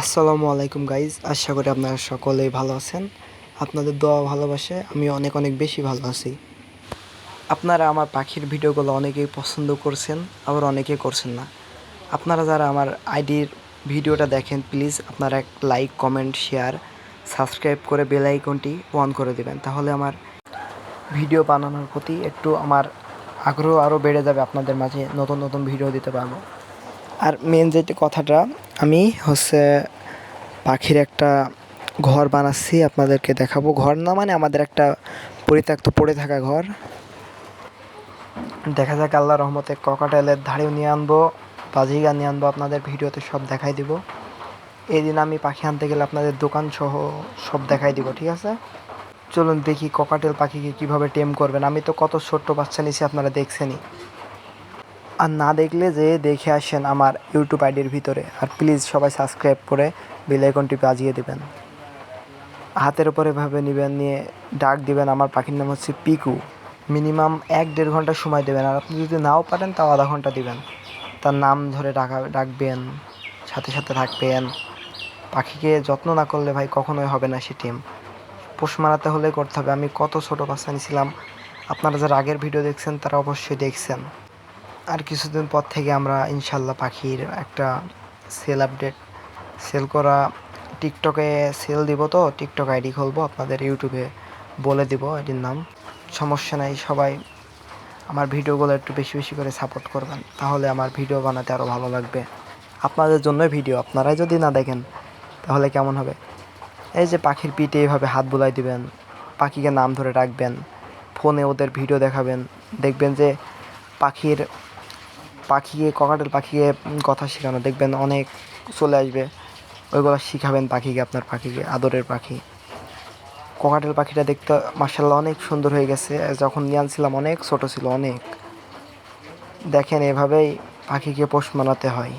আসসালামু আলাইকুম গাইজ আশা করি আপনারা সকলেই ভালো আছেন। আপনাদের দোয়া ভালোবাসে আমি অনেক অনেক বেশি ভালো আছি। আপনারা আমার পাখির ভিডিওগুলো অনেকেই পছন্দ করছেন, আবার অনেকে করছেন না। আপনারা যারা আমার আইডির ভিডিওটা দেখেন প্লিজ আপনারা এক লাইক কমেন্ট শেয়ার সাবস্ক্রাইব করে বেল আইকনটি অন করে দেবেন। তাহলে আমার ভিডিও বানানোর প্রতি একটু আমার আগ্রহ আরও বেড়ে যাবে, আপনাদের মাঝে নতুন নতুন ভিডিও দিতে পারব। আর মেন যেটা কথাটা, আমি হচ্ছে পাখির একটা ঘর বানাচ্ছি, আপনাদেরকে দেখাবো। ঘর না মানে আমাদের একটা পরিত্যক্ত পড়ে থাকা ঘর। দেখা যাক আল্লাহ রহমতে ককাটেলের ধারেও নিয়ে আনব বাজিগা নিয়ে আনব, আপনাদের ভিডিওতে সব দেখাই দিব। এই দিন আমি পাখি আনতে গেলে আপনাদের দোকান সহ সব দেখাই দিব, ঠিক আছে? চলুন দেখি ককাটেল পাখিকে কীভাবে টেম করবেন। আমি তো কত ছোট্ট বাচ্চা নিছি আপনারা দেখছেনই। আর না দেখলে যে দেখে আসেন আমার ইউটিউব আইডির ভিতরে। আর প্লিজ সবাই সাবস্ক্রাইব করে বেল আইকনটি বাজিয়ে দেবেন। হাতের উপরে এভাবে নেবেন, নিয়ে ডাক দিবেন। আমার পাখির নাম হচ্ছে পিকু। মিনিমাম এক দেড় ঘণ্টা সময় দেবেন। আর আপনি যদি নাও পারেন, তাও আধা ঘণ্টা দিবেন। তার নাম ধরে ডাকা ডাকবেন, সাথে সাথে থাকবেন। পাখিকে যত্ন না করলে ভাই কখনোই হবে না সে টিম পোষ মারাতে হলে করতে হবে। আমি কত ছোটো বাচ্চা নিয়েছিলাম। আপনারা যারা আগের ভিডিও দেখছেন, তারা অবশ্যই দেখছেন। আর কিছুদিন পর থেকে আমরা ইনশাল্লাহ পাখির একটা সেল আপডেট সেল করা টিকটকে সেল দিব তো টিকটক আইডি খুলবো, আপনাদের ইউটিউবে বলে দিব এটির নাম। সমস্যা নাই, সবাই আমার ভিডিওগুলো একটু বেশি বেশি করে সাপোর্ট করবেন, তাহলে আমার ভিডিও বানাতে আরও ভালো লাগবে। আপনাদের জন্য ভিডিও আপনারাই যদি না দেখেন, তাহলে কেমন হবে? এই যে পাখির পিঠে এইভাবে হাত বুলাই দিবেন, পাখিকে নাম ধরে রাখবেন, ফোনে ওদের ভিডিও দেখাবেন, দেখবেন যে পাখির পাখিকে, ককাটেল পাখিকে কথা শেখানো। দেখবেন অনেক চলে আসবে। ওইগুলো শিখাবেন পাখিকে, আপনার পাখিকে, আদরের পাখি। ককাটেল পাখিটা দেখতে মার্শাল্লাহ অনেক সুন্দর হয়ে গেছে। যখন নিয়ে আনছিলাম, অনেক ছোট ছিল, অনেক। দেখেন এভাবেই পাখিকে পোষ মানাতে হয়।